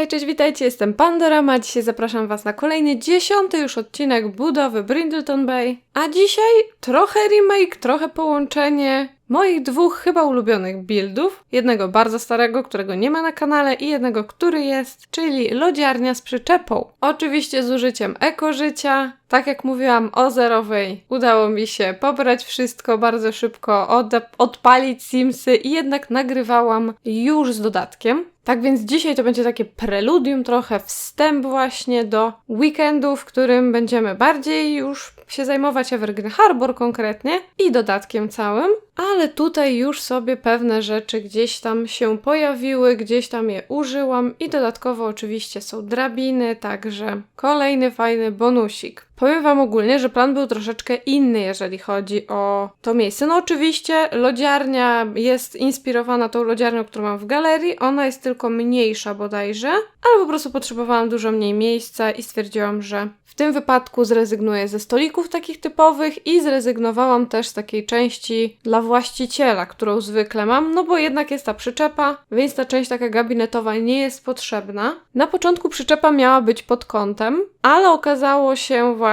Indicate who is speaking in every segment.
Speaker 1: Hej, cześć, witajcie, jestem Pandorama. Dzisiaj zapraszam Was na kolejny, dziesiąty już odcinek budowy Brindleton Bay. A dzisiaj trochę remake, trochę połączenie moich dwóch chyba ulubionych buildów. Jednego bardzo starego, którego nie ma na kanale i jednego, który jest, czyli lodziarnia z przyczepą. Oczywiście z użyciem ekożycia. Tak jak mówiłam o zerowej, udało mi się pobrać wszystko bardzo szybko, od, odpalić Simsy i jednak nagrywałam już z dodatkiem. Tak więc dzisiaj to będzie takie preludium, trochę wstęp właśnie do weekendu, w którym będziemy bardziej już się zajmować Evergreen Harbor konkretnie i dodatkiem całym, ale tutaj już sobie pewne rzeczy gdzieś tam się pojawiły, gdzieś tam je użyłam i dodatkowo oczywiście są drabiny, także kolejny fajny bonusik. Powiem Wam ogólnie, że plan był troszeczkę inny, jeżeli chodzi o to miejsce. No oczywiście lodziarnia jest inspirowana tą lodziarnią, którą mam w galerii, ona jest tylko mniejsza bodajże, ale po prostu potrzebowałam dużo mniej miejsca i stwierdziłam, że w tym wypadku zrezygnuję ze stolików takich typowych i zrezygnowałam też z takiej części dla właściciela, którą zwykle mam, no bo jednak jest ta przyczepa, więc ta część taka gabinetowa nie jest potrzebna. Na początku przyczepa miała być pod kątem, ale okazało się właśnie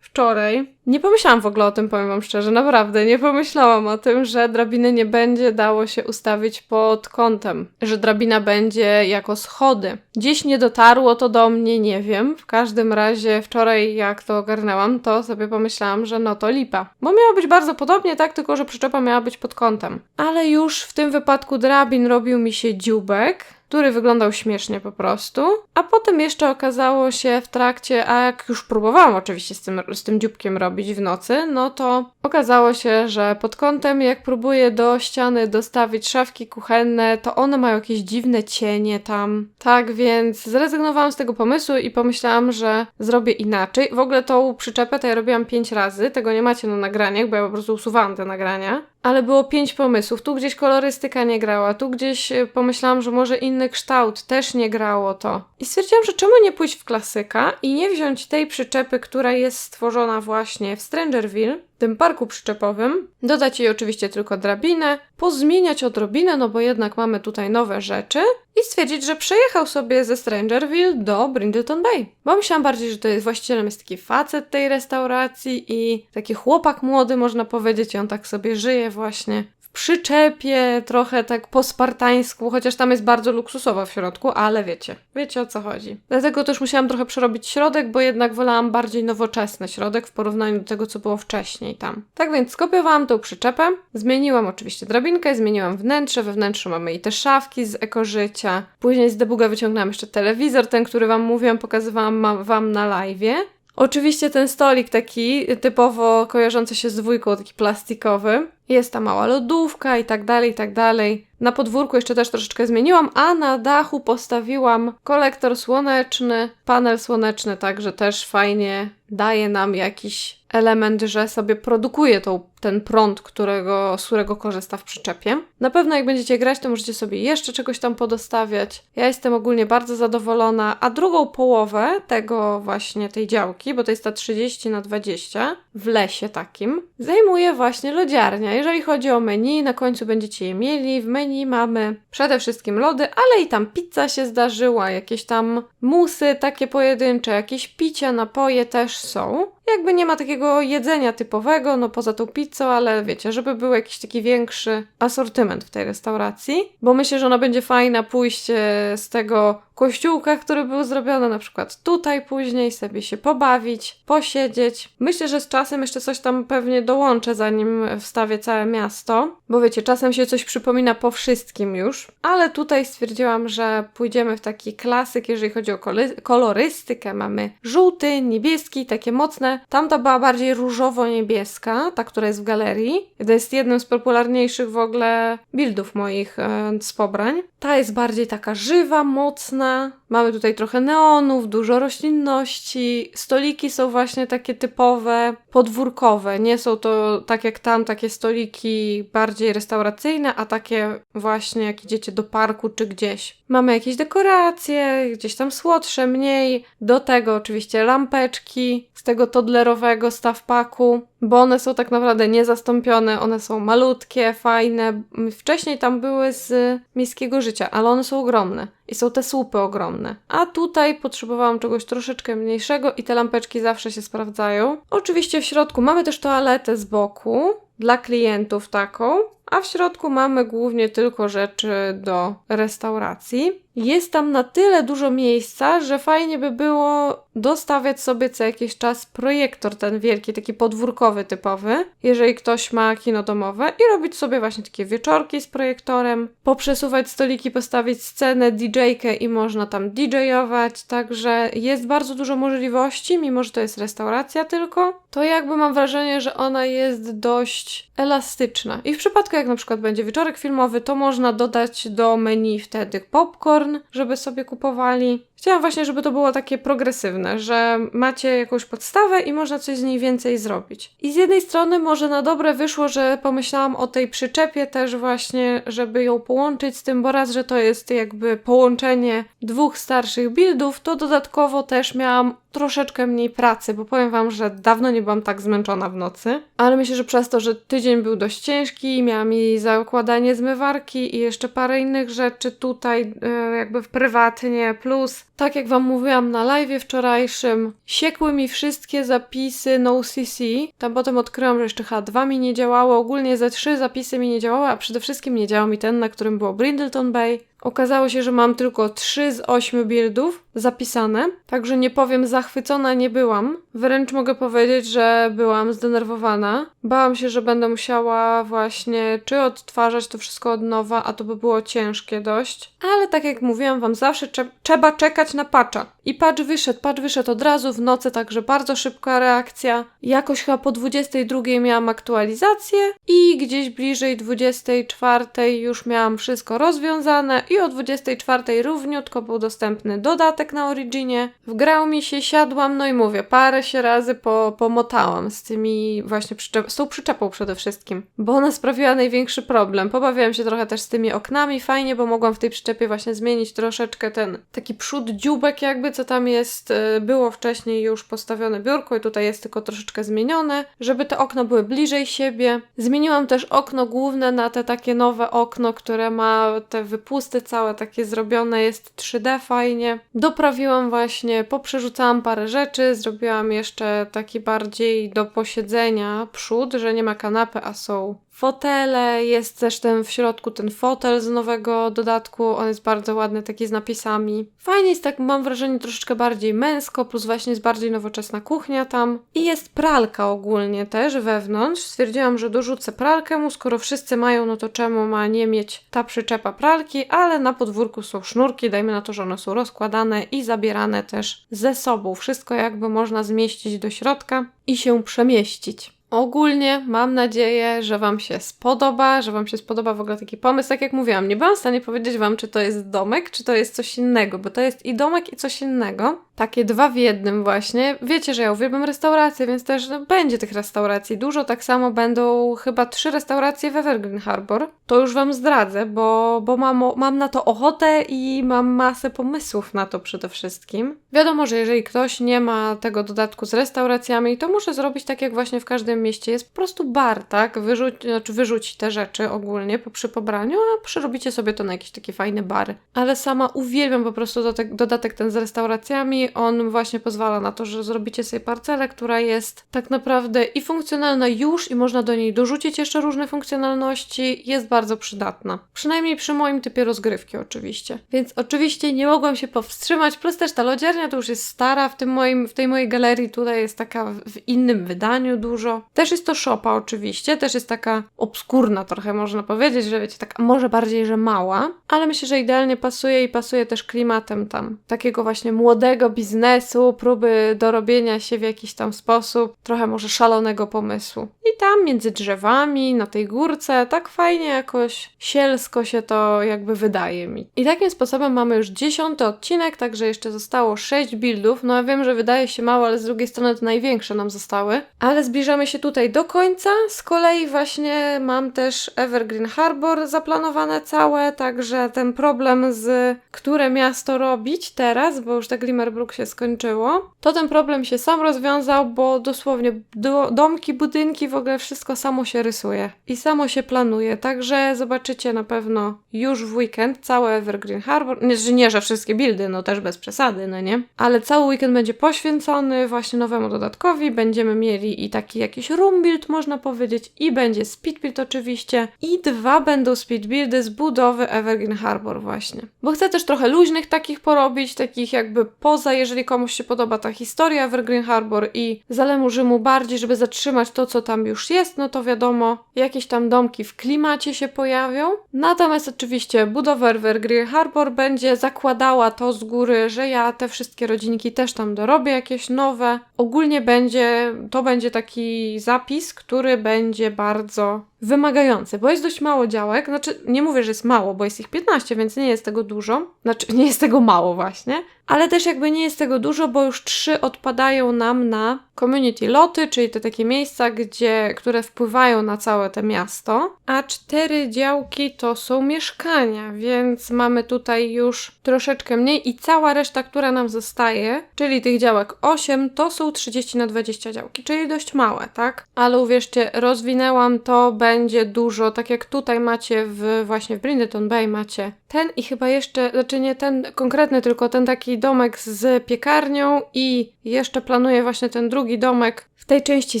Speaker 1: wczoraj, nie pomyślałam w ogóle o tym, powiem Wam szczerze, naprawdę. Nie pomyślałam o tym, że drabiny nie będzie dało się ustawić pod kątem, że drabina będzie jako schody. Dziś nie dotarło to do mnie, nie wiem. W każdym razie wczoraj, jak to ogarnęłam, to sobie pomyślałam, że no to lipa. Bo miało być bardzo podobnie, tak, tylko że przyczepa miała być pod kątem. Ale już w tym wypadku drabin robił mi się dziubek który wyglądał śmiesznie po prostu. A potem jeszcze okazało się w trakcie, a jak już próbowałam oczywiście z tym, z tym dzióbkiem robić w nocy, no to okazało się, że pod kątem, jak próbuję do ściany dostawić szafki kuchenne, to one mają jakieś dziwne cienie tam. Tak więc zrezygnowałam z tego pomysłu i pomyślałam, że zrobię inaczej. W ogóle tą przyczepę to ja robiłam pięć razy, tego nie macie na nagraniach, bo ja po prostu usuwałam te nagrania ale było pięć pomysłów. Tu gdzieś kolorystyka nie grała, tu gdzieś e, pomyślałam, że może inny kształt też nie grało to. I stwierdziłam, że czemu nie pójść w klasyka i nie wziąć tej przyczepy, która jest stworzona właśnie w Strangerville, tym parku przyczepowym, dodać jej oczywiście tylko drabinę, pozmieniać odrobinę, no bo jednak mamy tutaj nowe rzeczy i stwierdzić, że przejechał sobie ze Strangerville do Brindleton Bay. Bo myślałam bardziej, że to jest właścicielem jest taki facet tej restauracji i taki chłopak młody, można powiedzieć, i on tak sobie żyje właśnie przyczepie, trochę tak po spartańsku, chociaż tam jest bardzo luksusowa w środku, ale wiecie, wiecie o co chodzi. Dlatego też musiałam trochę przerobić środek, bo jednak wolałam bardziej nowoczesny środek w porównaniu do tego, co było wcześniej tam. Tak więc skopiowałam tą przyczepę, zmieniłam oczywiście drabinkę, zmieniłam wnętrze, we wnętrzu mamy i te szafki z ekożycia. Później z debuga wyciągnęłam jeszcze telewizor, ten, który wam mówiłam, pokazywałam wam na live'ie. Oczywiście ten stolik taki typowo kojarzący się z dwójką, taki plastikowy. Jest ta mała lodówka i tak dalej, i tak dalej. Na podwórku jeszcze też troszeczkę zmieniłam, a na dachu postawiłam kolektor słoneczny, panel słoneczny, także też fajnie daje nam jakiś element, że sobie produkuje tą, ten prąd, którego, z którego korzysta w przyczepie. Na pewno jak będziecie grać, to możecie sobie jeszcze czegoś tam podostawiać. Ja jestem ogólnie bardzo zadowolona, a drugą połowę tego właśnie, tej działki, bo to jest ta 30 na 20 w lesie takim, zajmuje właśnie lodziarnia. Jeżeli chodzi o menu, na końcu będziecie je mieli. W menu mamy przede wszystkim lody, ale i tam pizza się zdarzyła, jakieś tam musy takie pojedyncze, jakieś picia, napoje też są. Jakby nie ma takiego jedzenia typowego, no poza tą pizzą, ale wiecie, żeby był jakiś taki większy asortyment w tej restauracji, bo myślę, że ona będzie fajna pójście z tego kościółka, który był zrobiony na przykład tutaj później, sobie się pobawić, posiedzieć. Myślę, że z czasem jeszcze coś tam pewnie dołączę, zanim wstawię całe miasto, bo wiecie, czasem się coś przypomina po wszystkim już, ale tutaj stwierdziłam, że pójdziemy w taki klasyk, jeżeli chodzi o kolorystykę. Mamy żółty, niebieski, takie mocne. Tamta była bardziej różowo-niebieska, ta, która jest w galerii. To jest jednym z popularniejszych w ogóle buildów moich e, z pobrań. Ta jest bardziej taka żywa, mocna, Mamy tutaj trochę neonów, dużo roślinności. Stoliki są właśnie takie typowe, podwórkowe. Nie są to tak jak tam takie stoliki bardziej restauracyjne, a takie właśnie jak idziecie do parku czy gdzieś. Mamy jakieś dekoracje, gdzieś tam słodsze, mniej. Do tego oczywiście lampeczki z tego toddlerowego staw paku, bo one są tak naprawdę niezastąpione. One są malutkie, fajne. Wcześniej tam były z miejskiego życia, ale one są ogromne. I są te słupy ogromne. A tutaj potrzebowałam czegoś troszeczkę mniejszego i te lampeczki zawsze się sprawdzają. Oczywiście w środku mamy też toaletę z boku, dla klientów taką, a w środku mamy głównie tylko rzeczy do restauracji. Jest tam na tyle dużo miejsca, że fajnie by było dostawiać sobie co jakiś czas projektor ten wielki, taki podwórkowy typowy, jeżeli ktoś ma kino domowe i robić sobie właśnie takie wieczorki z projektorem, poprzesuwać stoliki, postawić scenę, DJ-kę i można tam DJ-ować, także jest bardzo dużo możliwości, mimo że to jest restauracja tylko, to jakby mam wrażenie, że ona jest dość elastyczna. I w przypadku jak na przykład będzie wieczorek filmowy, to można dodać do menu wtedy popcorn, żeby sobie kupowali. Chciałam właśnie, żeby to było takie progresywne, że macie jakąś podstawę i można coś z niej więcej zrobić. I z jednej strony może na dobre wyszło, że pomyślałam o tej przyczepie też właśnie, żeby ją połączyć z tym, bo raz, że to jest jakby połączenie dwóch starszych buildów, to dodatkowo też miałam troszeczkę mniej pracy, bo powiem Wam, że dawno nie byłam tak zmęczona w nocy, ale myślę, że przez to, że tydzień był dość ciężki, miałam i zakładanie zmywarki i jeszcze parę innych rzeczy tutaj e, jakby w prywatnie, plus tak jak Wam mówiłam na live wczorajszym, siekły mi wszystkie zapisy NoCC. Tam potem odkryłam, że jeszcze H2 mi nie działało. Ogólnie ze trzy zapisy mi nie działały, a przede wszystkim nie działał mi ten, na którym było Brindleton Bay. Okazało się, że mam tylko 3 z 8 buildów zapisane, także nie powiem, zachwycona nie byłam. Wręcz mogę powiedzieć, że byłam zdenerwowana. Bałam się, że będę musiała właśnie czy odtwarzać to wszystko od nowa, a to by było ciężkie dość. Ale tak jak mówiłam wam, zawsze trzeba czekać na patcha. I patch wyszedł, patch wyszedł od razu w nocy, także bardzo szybka reakcja. Jakoś chyba po 22 miałam aktualizację i gdzieś bliżej 24 już miałam wszystko rozwiązane i o 24 równiutko był dostępny dodatek na Originie. Wgrał mi się, siadłam, no i mówię, parę się razy po, pomotałam z tymi właśnie przyczep- z tą przyczepą przede wszystkim, bo ona sprawiła największy problem. Pobawiałam się trochę też z tymi oknami, fajnie, bo mogłam w tej przyczepie właśnie zmienić troszeczkę ten taki przód dzióbek jakby, co tam jest, y, było wcześniej już postawione biurko i tutaj jest tylko troszeczkę zmienione, żeby te okna były bliżej siebie. Zmieniłam też okno główne na te takie nowe okno, które ma te wypusty całe takie zrobione, jest 3D fajnie. Doprawiłam właśnie, poprzerzucałam parę rzeczy, zrobiłam jeszcze taki bardziej do posiedzenia przód, że nie ma kanapy, a są fotele, jest też ten w środku ten fotel z nowego dodatku, on jest bardzo ładny, taki z napisami. Fajnie jest tak, mam wrażenie, troszeczkę bardziej męsko, plus właśnie jest bardziej nowoczesna kuchnia tam. I jest pralka ogólnie też wewnątrz. Stwierdziłam, że dorzucę pralkę mu, skoro wszyscy mają, no to czemu ma nie mieć ta przyczepa pralki, ale na podwórku są sznurki, dajmy na to, że one są rozkładane i zabierane też ze sobą. Wszystko jakby można zmieścić do środka i się przemieścić. Ogólnie mam nadzieję, że Wam się spodoba, że Wam się spodoba w ogóle taki pomysł. Tak jak mówiłam, nie byłam w stanie powiedzieć Wam, czy to jest domek, czy to jest coś innego, bo to jest i domek, i coś innego. Takie dwa w jednym właśnie. Wiecie, że ja uwielbiam restauracje, więc też no, będzie tych restauracji dużo. Tak samo będą chyba trzy restauracje w Evergreen Harbor. To już Wam zdradzę, bo, bo mam, mam na to ochotę i mam masę pomysłów na to przede wszystkim. Wiadomo, że jeżeli ktoś nie ma tego dodatku z restauracjami, to muszę zrobić tak jak właśnie w każdym mieście jest po prostu bar, tak? Wyrzuć, znaczy te rzeczy ogólnie po, przy pobraniu, a przerobicie sobie to na jakiś taki fajny bar. Ale sama uwielbiam po prostu dodatek ten z restauracjami. On właśnie pozwala na to, że zrobicie sobie parcelę, która jest tak naprawdę i funkcjonalna już i można do niej dorzucić jeszcze różne funkcjonalności. Jest bardzo przydatna. Przynajmniej przy moim typie rozgrywki oczywiście. Więc oczywiście nie mogłam się powstrzymać, plus też ta lodziarnia to już jest stara w tym moim, w tej mojej galerii tutaj jest taka w innym wydaniu dużo. Też jest to szopa oczywiście, też jest taka obskurna trochę można powiedzieć, że wiecie, tak może bardziej, że mała, ale myślę, że idealnie pasuje i pasuje też klimatem tam. Takiego właśnie młodego biznesu, próby dorobienia się w jakiś tam sposób, trochę może szalonego pomysłu. I tam między drzewami, na tej górce, tak fajnie jakoś sielsko się to jakby wydaje mi. I takim sposobem mamy już dziesiąty odcinek, także jeszcze zostało sześć buildów. No ja wiem, że wydaje się mało, ale z drugiej strony to największe nam zostały. Ale zbliżamy się tutaj do końca. Z kolei właśnie mam też Evergreen Harbor zaplanowane całe, także ten problem z które miasto robić teraz, bo już te Glimmerbrook Overlook się skończyło, to ten problem się sam rozwiązał, bo dosłownie do, domki, budynki, w ogóle wszystko samo się rysuje i samo się planuje. Także zobaczycie na pewno już w weekend całe Evergreen Harbor. Nie, że nie, że wszystkie buildy, no też bez przesady, no nie? Ale cały weekend będzie poświęcony właśnie nowemu dodatkowi. Będziemy mieli i taki jakiś room build, można powiedzieć, i będzie speed build oczywiście. I dwa będą speed buildy z budowy Evergreen Harbor właśnie. Bo chcę też trochę luźnych takich porobić, takich jakby poza, jeżeli komuś się podoba ta historia Evergreen Harbor i Zalemu Rzymu bardziej, żeby zatrzymać to, co tam już jest, no to wiadomo, jakieś tam domki w klimacie się pojawią. Natomiast oczywiście budowa Evergreen Harbor będzie zakładała to z góry, że ja te wszystkie rodzinki też tam dorobię, jakieś nowe. Ogólnie będzie, to będzie taki zapis, który będzie bardzo wymagający, bo jest dość mało działek. Znaczy, nie mówię, że jest mało, bo jest ich 15, więc nie jest tego dużo. Znaczy, nie jest tego mało właśnie. Ale też jakby nie jest tego dużo, bo już trzy odpadają nam na community loty, czyli te takie miejsca, gdzie, które wpływają na całe to miasto, a cztery działki to są mieszkania, więc mamy tutaj już troszeczkę mniej i cała reszta, która nam zostaje, czyli tych działek 8, to są 30 na 20 działki, czyli dość małe, tak? Ale uwierzcie, rozwinęłam to, będzie dużo, tak jak tutaj macie w właśnie w Brindleton Bay macie ten i chyba jeszcze, znaczy nie ten konkretny, tylko ten taki domek z piekarnią i jeszcze planuję właśnie ten drugi domek w tej części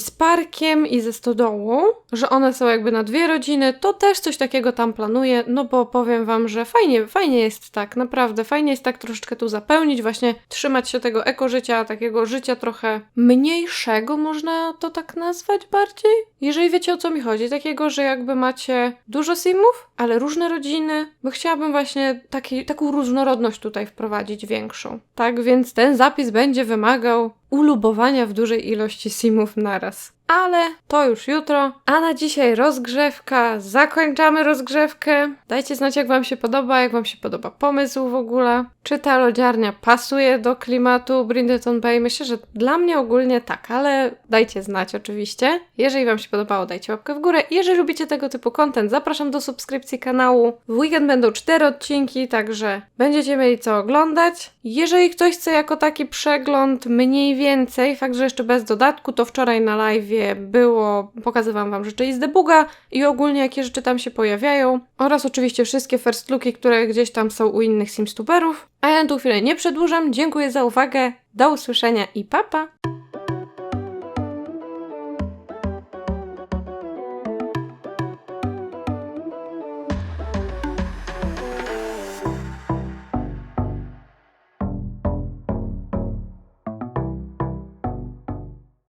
Speaker 1: z parkiem i ze stodołą, że one są jakby na dwie rodziny, to też coś takiego tam planuję, no bo powiem wam, że fajnie, fajnie jest tak, naprawdę fajnie jest tak troszeczkę tu zapełnić, właśnie trzymać się tego ekożycia, takiego życia trochę mniejszego, można to tak nazwać bardziej? Jeżeli wiecie o co mi chodzi, takiego, że jakby macie dużo simów, ale różne rodziny, bo chciałabym właśnie taki, taką różnorodność tutaj wprowadzić większą. Tak więc ten zapis będzie wymagał ulubowania w dużej ilości simów naraz. Ale to już jutro. A na dzisiaj rozgrzewka. Zakończamy rozgrzewkę. Dajcie znać, jak Wam się podoba, jak Wam się podoba pomysł w ogóle. Czy ta lodziarnia pasuje do klimatu Brindleton Bay? Myślę, że dla mnie ogólnie tak, ale dajcie znać oczywiście. Jeżeli Wam się podobało, dajcie łapkę w górę. Jeżeli lubicie tego typu content, zapraszam do subskrypcji kanału. W weekend będą cztery odcinki, także będziecie mieli co oglądać. Jeżeli ktoś chce jako taki przegląd mniej więcej, fakt, że jeszcze bez dodatku, to wczoraj na live było, pokazywałam Wam rzeczy z debuga i ogólnie jakie rzeczy tam się pojawiają oraz oczywiście wszystkie first looki, które gdzieś tam są u innych simstuberów. A ja na tą chwilę nie przedłużam, dziękuję za uwagę, do usłyszenia i papa! Pa.